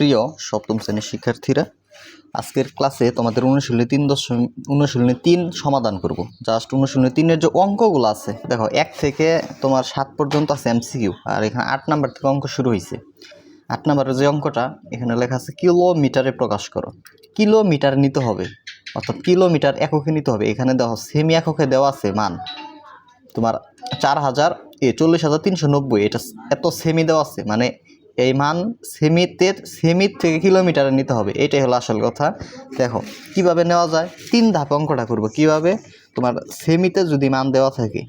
প্রিয় সপ্তম শ্রেণির শিক্ষার্থীরা, আজকের ক্লাসে তোমাদের অনুশীলনী তিন দশমিক, অনুশীলনী তিন সমাধান করব। জাস্ট অনুশীলনী তিনের যে অঙ্কগুলো আছে, দেখো, এক থেকে তোমার সাত পর্যন্ত আছে এমসিকিউ আর এখানে আট নাম্বার থেকে অঙ্ক শুরু হয়েছে আট নাম্বারের যে অঙ্কটা, এখানে লেখা আছে কিলোমিটারে প্রকাশ করো। কিলোমিটার নিতে হবে, অর্থাৎ কিলোমিটার এককে নিতে হবে। এখানে দেখো সেমি এককে দেওয়া আছে মান। তোমার চার হাজার, এ চল্লিশ হাজার তিনশো নব্বই, এটা এত সেমি দেওয়া আছে মানে এই মান সেমিতে সেমির থেকে কিলোমিটারে নিতে হবে, এটাই হলো আসল কথা। দেখো, কীভাবে নেওয়া যায়? তিন ধাপ অঙ্কটা করব। কীভাবে? তোমার সেমিতে যদি মান দেওয়া থাকে,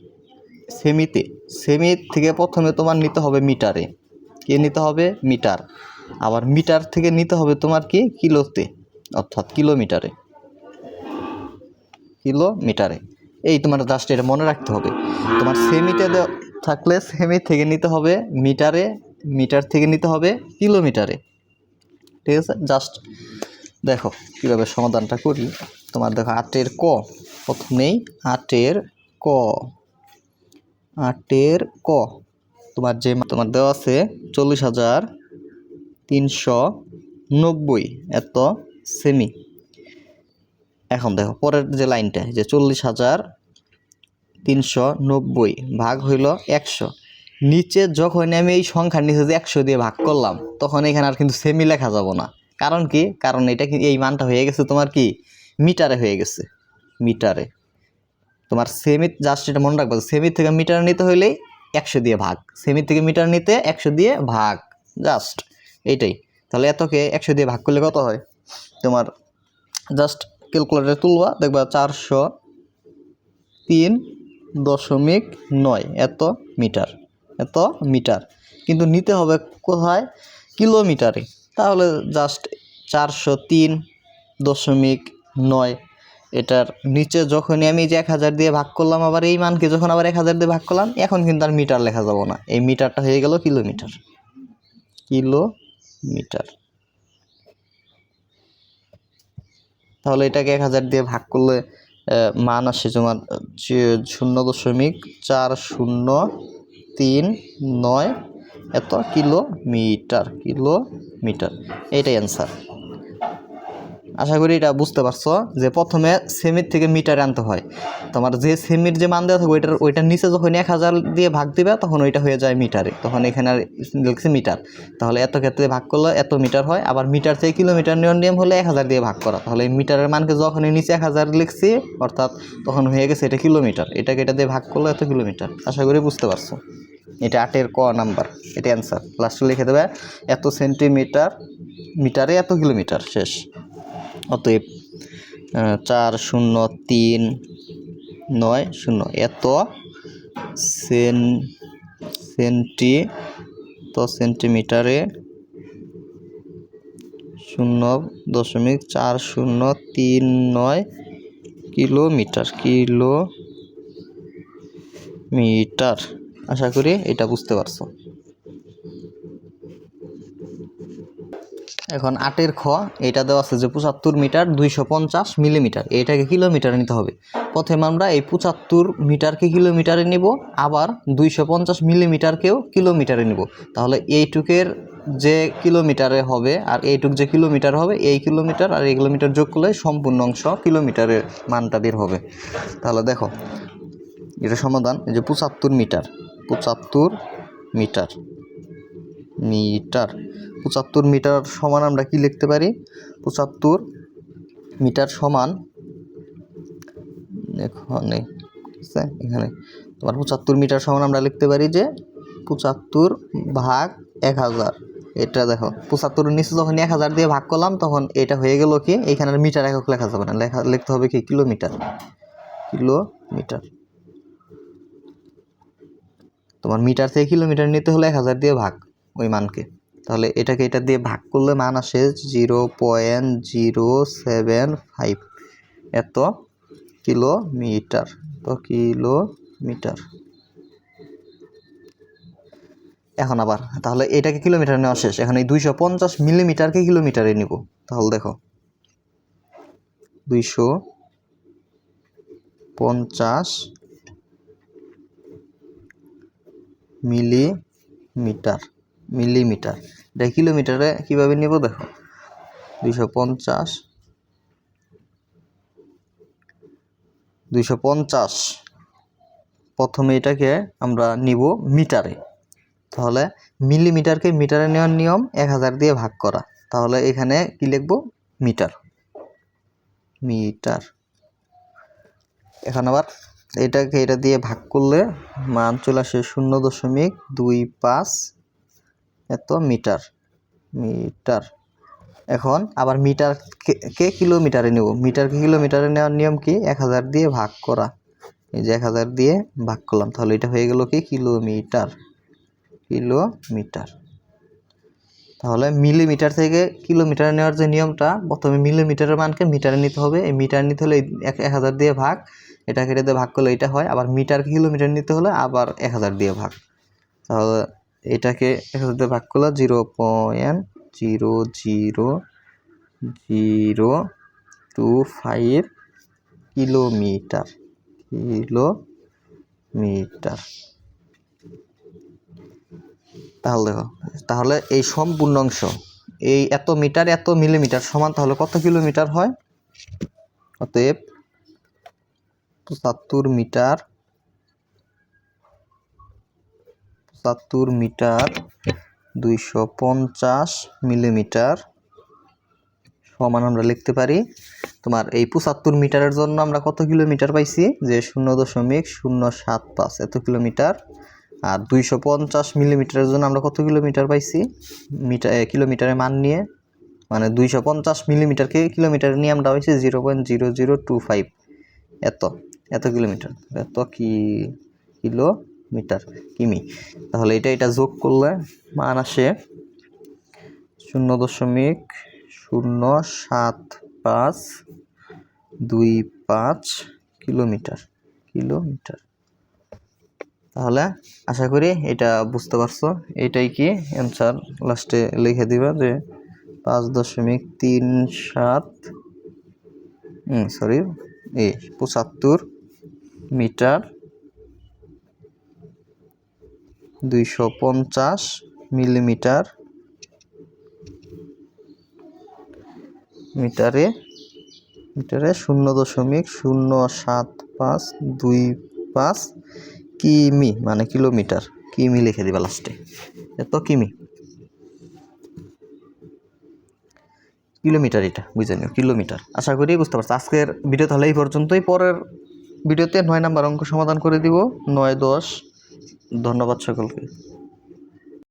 সেমিতে সেমি থেকে প্রথমে তোমার নিতে হবে মিটারে। কে নিতে হবে? মিটার। আবার মিটার থেকে নিতে হবে তোমার কি? কিলোতে, অর্থাৎ কিলোমিটারে। কিলোমিটারে। এই তোমার জাস্ট এটা মনে রাখতে হবে। তোমার সেমিতে থাকলে সেমি থেকে নিতে হবে মিটারে মিটার থেকে নিতে হবে কিলোমিটারে। ঠিক আছে? জাস্ট দেখো কীভাবে সমাধানটা করি। তোমার দেখো আটের ক প্রথমেই আটের ক আটের ক। তোমার যে তোমার দেওয়া আছে চল্লিশ হাজার তিনশো নব্বই, এত সেমি এখন দেখো পরের যে লাইনটা, যে চল্লিশ হাজার তিনশো নব্বই ভাগ হইল একশো। নিচে যখন আমি এই সংখ্যার নিচে যে একশো দিয়ে ভাগ করলাম, তখন এখানে আর কিন্তু সেমি লেখা যাব না। কারণ কি? কারণ এটা কি এই মানটা হয়ে গেছে তোমার কি? মিটারে হয়ে গেছে। মিটারে। তোমার সেমি জাস্ট এটা মনে রাখব সেমি থেকে মিটার নিতে হইলে একশো দিয়ে ভাগ। সেমি থেকে মিটার নিতে একশো দিয়ে ভাগ। জাস্ট এইটাই তাহলে এতকে একশো দিয়ে ভাগ করলে কত হয়? তোমার জাস্ট ক্যালকুলেটারে তুলবা, দেখবা চারশো তিন দশমিক নয় এত মিটার। এত মিটার। কিন্তু নিতে হবে কোথায়? কিলোমিটারে। তাহলে জাস্ট চারশো তিন দশমিক নয় এটার নিচে যখনই আমি যে এক হাজার দিয়ে ভাগ করলাম, আবার এই মানকে যখন আবার এক হাজার দিয়ে ভাগ করলাম, এখন কিন্তু আর মিটার লেখা যাব না। এই মিটারটা হয়ে গেল কিলোমিটার। কিলোমিটার। তাহলে এটাকে এক হাজার দিয়ে ভাগ করলে মান আসে তোমার শূন্য দশমিক চার শূন্য তিন, নয়, এত কিলোমিটার কিলোমিটার। এইটাই অ্যান্সার আশা করি এটা বুঝতে পারছ যে প্রথমে সেমির থেকে মিটারে আনতে হয়। তোমার যে সেমির যে মান দেওয়া থাকে ওইটার ওইটার নিচে যখন এক হাজার দিয়ে ভাগ দিবে, তখন ওইটা হয়ে যায় মিটারে। তখন এখানে আর লিখছে মিটার। তাহলে এত ক্ষেত্রে ভাগ করলে এত মিটার হয়। আবার মিটার থেকে কিলোমিটার নিয়ম নিয়ম হলে এক হাজার দিয়ে ভাগ করা। তাহলে মিটারের মানকে যখন নিচে এক হাজার লিখছি, অর্থাৎ তখন হয়ে গেছে এটা কিলোমিটার। এটাকে এটা দিয়ে ভাগ করলে এত কিলোমিটার। আশা করি বুঝতে পারছ। এটা আটের ক নাম্বার, এটা অ্যান্সার লাস্টে লিখে দেবে, এত সেন্টিমিটার মিটারে এত কিলোমিটার শেষ। অতএব চার শূন্য তিন, নয় শূন্য, এত সেন সেন্টি তো সেন্টিমিটারে শূন্য দশমিক চার শূন্য তিন নয় কিলোমিটার, কিলো মিটার। আশা করি এটা বুঝতে পারছ। এখন আটের খ, এটা দেওয়া আছে যে পঁচাত্তর মিটার দুইশো পঞ্চাশ মিলিমিটার, এটাকে কিলোমিটারে নিতে হবে। প্রথমে আমরা এই পঁচাত্তর মিটারকে কিলোমিটারে নিব, আবার দুইশো পঞ্চাশ মিলিমিটারকেও কিলোমিটারে নিব। তাহলে এইটুকের যে কিলোমিটারে হবে আর এইটুক যে কিলোমিটার হবে, এই কিলোমিটার আর এই কিলোমিটার যোগ করলে সম্পূর্ণ অংশ কিলোমিটারের মানটা বের হবে। তাহলে দেখো, এটা সমাধান যে পঁচাত্তর মিটার। পঁচাত্তর মিটার। মিটার। পঁচাত্তর মিটার সমান আমরা কি লিখতে পারি? পঁচাত্তর মিটার সমান এখানে এখানে। তোমার পঁচাত্তর মিটার সমান আমরা লিখতে পারি যে পঁচাত্তর ভাগ এক হাজার। এটা দেখো, পঁচাত্তরের নিচে যখন এক হাজার দিয়ে ভাগ করলাম, তখন এটা হয়ে গেল কি? এখানে মিটার একক লেখা যাবে না। লেখা, লিখতে হবে কি? কিলোমিটার। কিলোমিটার। তোমার মিটার থেকে কিলোমিটার নিতে হলে এক হাজার দিয়ে ভাগ ওই মানকে। তাহলে এটাকে এটা দিয়ে ভাগ করলে মান আসে zero point zero seven five. এত কিলোমিটার তো কিলোমিটার। এখন আবার, তাহলে এটাকে কিলোমিটার নেওয়া শেষ। এখন এই দুইশো পঞ্চাশ মিলিমিটারকে কিলোমিটারে নিব। তাহলে দেখো, দুইশো পঞ্চাশ মিলিমিটার মিলিমিটার। এটা কিলোমিটারে কীভাবে নেব দেখো? দুইশো পঞ্চাশ দুইশো পঞ্চাশ। প্রথমে এটাকে আমরা নিব মিটারে। তাহলে মিলিমিটারকে মিটারে নেওয়ার নিয়ম এক হাজার দিয়ে ভাগ করা। তাহলে এখানে কি লিখব? মিটার। মিটার। এখন আবার এটাকে এটা দিয়ে ভাগ করলে মান চলে আসে শূন্য দশমিক দুই পাঁচ এত মিটার মিটার। এখন আবার মিটার কে কিলোমিটারে নেব? মিটারকে কিলোমিটারে নেওয়ার নিয়ম কি? এক হাজার দিয়ে ভাগ করা। এই যে এক হাজার দিয়ে ভাগ করলাম, তাহলে এটা হয়ে গেল কি? Kilometre kilometre. তাহলে মিলিমিটার থেকে কিলোমিটারে নেওয়ার যে নিয়মটা, প্রথমে মিলিমিটারের মানকে মিটারে নিতে হবে। এই মিটার নিতে হলে এক এক হাজার দিয়ে ভাগ এটা কেটে দিয়ে ভাগ করলে এটা হয়, আবার মিটারকে কিলোমিটার নিতে হলে আবার এক হাজার দিয়ে ভাগ। তাহলে এটাকে এক হাজার দিয়ে ভাগ করলে zero point zero zero zero two five kilometre kilometre. তাহলে দেখো, তাহলে এই সম্পূর্ণ অংশ, এই এত মিটার, এত মিলিমিটার সমান তাহলে কত কিলোমিটার হয়? অতএব পঁচাত্তর মিটার পঁচাত্তর মিটার, দুইশো পঞ্চাশ মিলিমিটার সমান আমরা লিখতে পারি। তোমার এই পঁচাত্তর মিটারের জন্য আমরা কত কিলোমিটার পাইছি? যে শূন্য দশমিক শূন্য সাত পাঁচ এত কিলোমিটার। আর দুইশো পঞ্চাশ মিলিমিটারের জন্য আমরা কত কিলোমিটার পাইছি? মিটার কিলোমিটারের মান নিয়ে। মানে দুইশো পঞ্চাশ মিলিমিটারকে কিলোমিটার নিয়ে আমরা পাইছি zero point zero zero two five. এত। এত কিলোমিটার? এত কি কিলোমিটার? কিমি। তাহলে এটা এটা যোগ করলে মান আসে শূন্য দশমিক শূন্য সাত পাঁচ দুই পাঁচ কিলোমিটার। কিলোমিটার। তাহলে আশা করি এটা বুঝতে পারছ। এটাই কি? অ্যান্সার লাস্টে লিখে দিবা যে পাঁচ দশমিক তিন সাত সরি এই পঁচাত্তর মিটার, দুইশো পঞ্চাশ মিলিমিটার মিটারে মিটারে শূন্য দশমিক শূন্য সাত পাঁচ দুই পাঁচ কিমি মানে কিলোমিটার, কিমি লিখে দিবা লাস্টে এত কিমি। কিলোমিটার এটা, বুঝে নিও, কিলোমিটার। আশা করি বুঝতে পারছ। আজকের ভিডিও তাহলে এই পর্যন্তই, পরের ভিডিওতে নয় নাম্বার অঙ্ক সমাধান করে দিব। নয় দশ। ধন্যবাদ সকলকে।